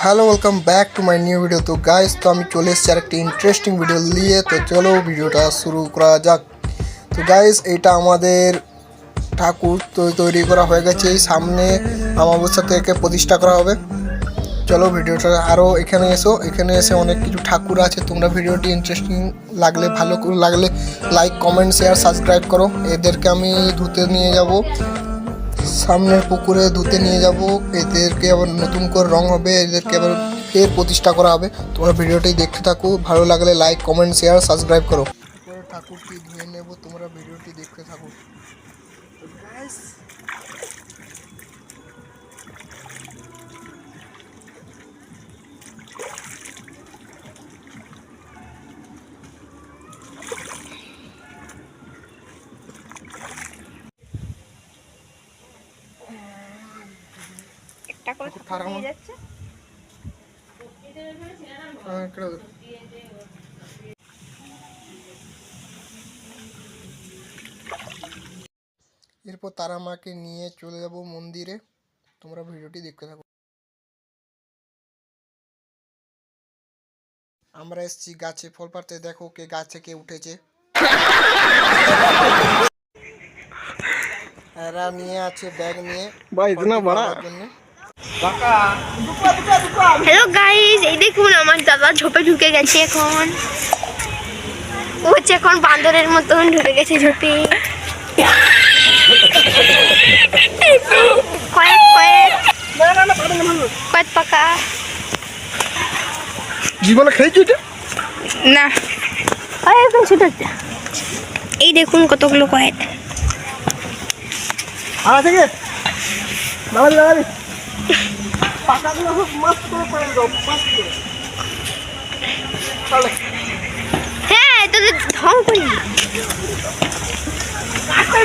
Hello welcome back to my new video তো guys তো আমি চলে এসেছি আর একটা ইন্টারেস্টিং ভিডিও নিয়ে। তো চলো ভিডিওটা শুরু করা যাক। তো গাইস এটা আমাদের ঠাকুর তো তৈরি করা হয়ে গেছে। এই সামনে অমাবস্যা থেকে প্রতিষ্ঠা করা হবে। চলো ভিডিওটা আরও এখানে এসো। এখানে এসে অনেক কিছু ঠাকুর আছে। তোমরা ভিডিওটি ইন্টারেস্টিং লাগলে, ভালো লাগলে লাইক কমেন্ট শেয়ার সাবস্ক্রাইব করো। এদেরকে আমি ধুতে নিয়ে যাব। সামনের পুকুরে ধুতে নিয়ে যাব। এদেরকে আবার নতুন করে রং হবে এদেরকে আবার ফের প্রতিষ্ঠা করা হবে। তোমরা ভিডিওটি দেখতে থাকো ভালো লাগলে লাইক কমেন্ট শেয়ার সাবস্ক্রাইব করো। ঠাকুরটি ধুয়ে নেব তোমরা ভিডিওটি দেখতে থাকো। এরপর তারা মাকে নিয়ে চলে যাব মন্দিরে। তোমরা ভিডিওটি দেখতে থাকো। আমরা এসছি গাছে ফল পাড়তে। দেখো কে গাছে কে উঠেছে। এরা নিয়ে আছে ব্যাগ নিয়ে ভাই ইতনা বড়া। হ্যালো গাইস এই দেখুন আমার দাদা ঝোপে ঢুকে গেছে এখন। ও হচ্ছে এখন বান্দরের মতন ঢুকে গেছে ঝোপে। কয়েক কয়েক। কয়েক পাকা। জীবনে খেয়েছি এটা? না। এখন ছোট এই দেখুন কতগুলো কয়েক। লাগাবি পাকাগুলো খুব মস্ত করে দাও মস্ত চলে হ্যাঁ ঢং করি। কাটটা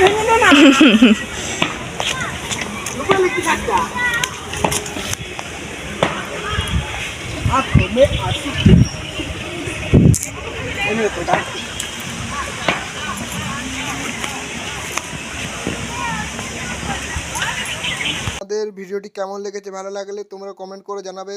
তো দাঁড়া আমাদের ভিডিওটি কেমন লেগেছে ভালো লাগলে তোমরা কমেন্ট করে জানাবে।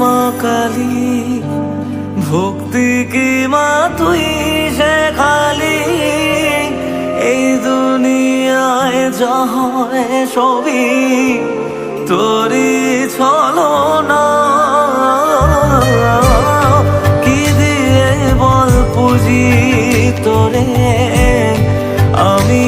মা কালী, ভক্তি কি মা তুই সে খালি? এই দুনিয়ায় হয় সবই তোরই ছলো না কি দিয়ে বল পুজি তোরে? আমি